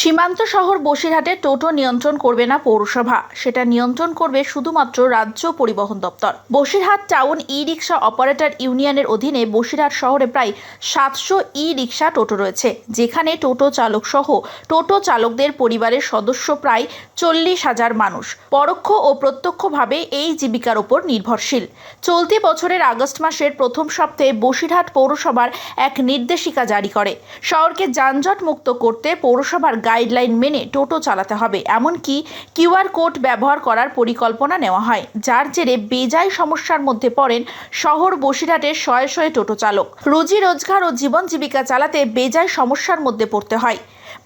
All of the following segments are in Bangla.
সীমান্ত শহর বসিরহাটে টোটো নিয়ন্ত্রণ করবে না পৌরসভা। সেটা নিয়ন্ত্রণ করবে শুধুমাত্র রাজ্য পরিবহন দপ্তর। Basirhat town E rickshaw operator ইউনিয়নের অধীনে বসিরহাট শহরে প্রায় সাতশো ই রিক্সা টোটো রয়েছে, যেখানে টোটো চালক সহ টোটো চালকদের পরিবারের সদস্য প্রায় চল্লিশ হাজার মানুষ। পরোক্ষ ও প্রত্যক্ষভাবে এই জীবিকার ওপর নির্ভরশীল। চলতি বছরের আগস্ট মাসের প্রথম সপ্তাহে বসিরহাট পৌরসভার এক নির্দেশিকা জারি করে। শহরকে যানজট মুক্ত করতে পৌরসভার গাইডলাইন মেনে টোটো চালাতে হবে। এমনকি কিউআর কোড ব্যবহার করার পরিকল্পনা নেওয়া হয়, যার জেরে বেজায় সমস্যার মধ্যে পড়েন শহর বসিরহাটের শয়ে শয়ে টোটো চালক। রুজি রোজগার ও জীবন জীবিকা চালাতে বেজায় সমস্যার মধ্যে পড়তে হয়।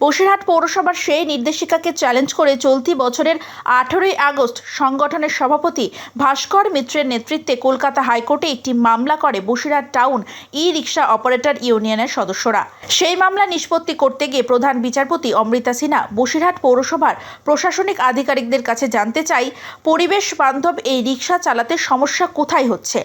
বসিরহাট পৌরসভার সেই নির্দেশিকাকে চ্যালেঞ্জ করে চলতি বছরের আঠেরোই আগস্ট সংগঠনের সভাপতি ভাস্কর মিত্রের নেতৃত্বে কলকাতা হাইকোর্টে একটি মামলা করে Basirhat town E rickshaw operator ইউনিয়নের সদস্যরা। সেই মামলা নিষ্পত্তি করতে গিয়ে প্রধান বিচারপতি অমৃতা সিনহা বসিরহাট পৌরসভার প্রশাসনিক আধিকারিকদের কাছে জানতে চাই, পরিবেশ বান্ধব এই রিক্সা চালাতে সমস্যা কোথায় হচ্ছে?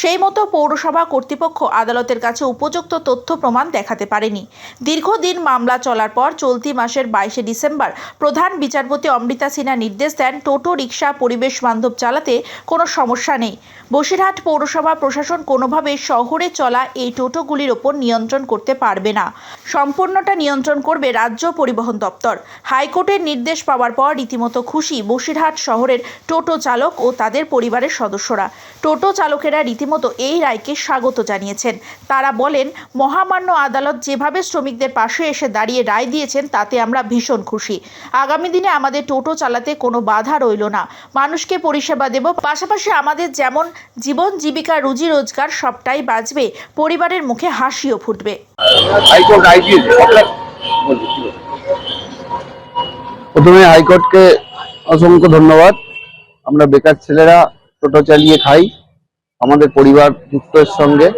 সেই মতো পৌরসভা কর্তৃপক্ষ আদালতের কাছে উপযুক্ত তথ্য প্রমাণ দেখাতে পারেনি। দীর্ঘদিন মামলা চলার পর চলতি মাসের বাইশে ডিসেম্বর প্রধান বিচারপতি অমৃতা সিনহা নির্দেশ দেন টোটো রিক্সা পরিবেশ বান্ধব চালাতে কোনো সমস্যা নেই। বসিরহাট পৌরসভা প্রশাসন কোনোভাবে শহরে চলা এই টোটোগুলির ওপর নিয়ন্ত্রণ করতে পারবে না। সম্পূর্ণটা নিয়ন্ত্রণ করবে রাজ্য পরিবহন দপ্তর। হাইকোর্টের নির্দেশ পাওয়ার পর রীতিমতো খুশি বসিরহাট শহরের টোটো চালক ও তাদের পরিবারের সদস্যরা। টোটো চালকেরা রীতিমতো এই রায়কে স্বাগত জানিয়েছেন। তারা বলেন মহামান্য আদালত যেভাবে শ্রমিকদের পাশে এসে দাঁড়িয়ে রায় দিয়েছেন তাতে আমরা ভীষণ খুশি। আগামী দিনে আমাদের টোটো চালাতে কোনো বাধা রইল না। মানুষকে পরিষেবা দেব। পাশাপাশি আমাদের যেমন জীবন জীবিকা রুজি রোজগার সবটাই বাঁচবে পরিবারের মুখে হাসিও ফুটবে? প্রথমে হাইকোর্টকে অসংখ্য ধন্যবাদ। আমরা বেকার ছেলেরা টোটো চালিয়ে খাই। আমাদের পরিবার যুক্ত এর সঙ্গে।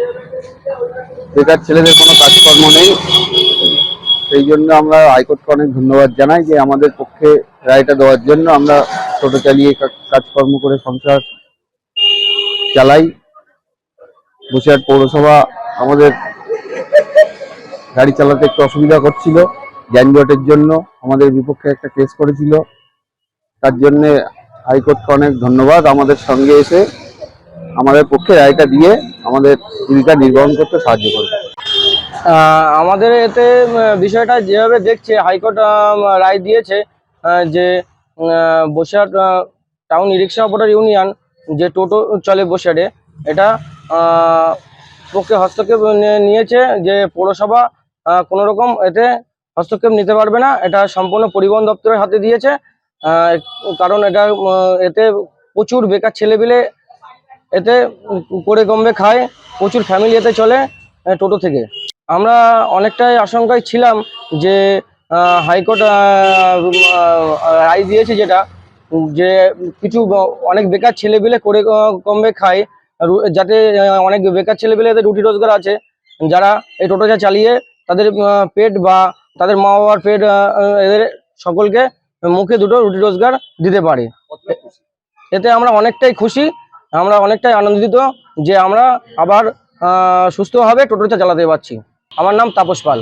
বেকার ছেলেদের কোনো কাজকর্ম নেই। সেই জন্য আমরা হাইকোর্টকে অনেক ধন্যবাদ জানাই যে আমাদের পক্ষে রায়টা দেওয়ার জন্য আমরা টোটো চালিয়ে কাজকর্ম করে সংসার চালাই। বসিরহাট পৌরসভা আমাদের গাড়ি চালাতে একটু অসুবিধা করছিল, যানজটের জন্য আমাদের বিপক্ষে একটা কেস করেছিল। তার জন্যে হাইকোর্টকে অনেক ধন্যবাদ আমাদের সঙ্গে এসে। আমাদের পক্ষে রায়টা দিয়ে আমাদের জীবিকা নির্বাহন করতে সাহায্য করবে। আমাদের এতে বিষয়টা যেভাবে দেখছে, হাইকোর্ট রায় দিয়েছে যে Basirhat town rickshaw operator union যে টোটো চলে বসিরহাটে, এটা পক্ষে হস্তক্ষেপ নিয়েছে যে পৌরসভা কোনো রকম এতে হস্তক্ষেপ নিতে পারবে না। এটা সম্পূর্ণ পরিবহন দপ্তরের হাতে দিয়েছে। কারণ এটা এতে প্রচুর বেকার ছেলেপিলে এতে করে কমবে খায়, প্রচুর ফ্যামিলি এতে চলে টোটো থেকে। আমরা অনেকটাই আশঙ্কায় ছিলাম যে হাইকোর্ট রায় দিয়েছে যেটা, যে কিছু অনেক বেকার ছেলেপিলে করে কমবে খায় যাতে অনেক বেকার ছেলেপিলে রুটি রোজগার আছে। যারা এই টোটোটা চালিয়ে তাদের পেট বা তাদের মা বাবার পেট এদের সকলকে মুখে দুটো রুটি রোজগার দিতে পারে। এতে আমরা অনেকটাই খুশি। আমরা অনেকটাই আনন্দিত যে আমরা আবার সুস্থভাবে টোটোটা চালাতে পারছি। আমার নাম তাপস পাল।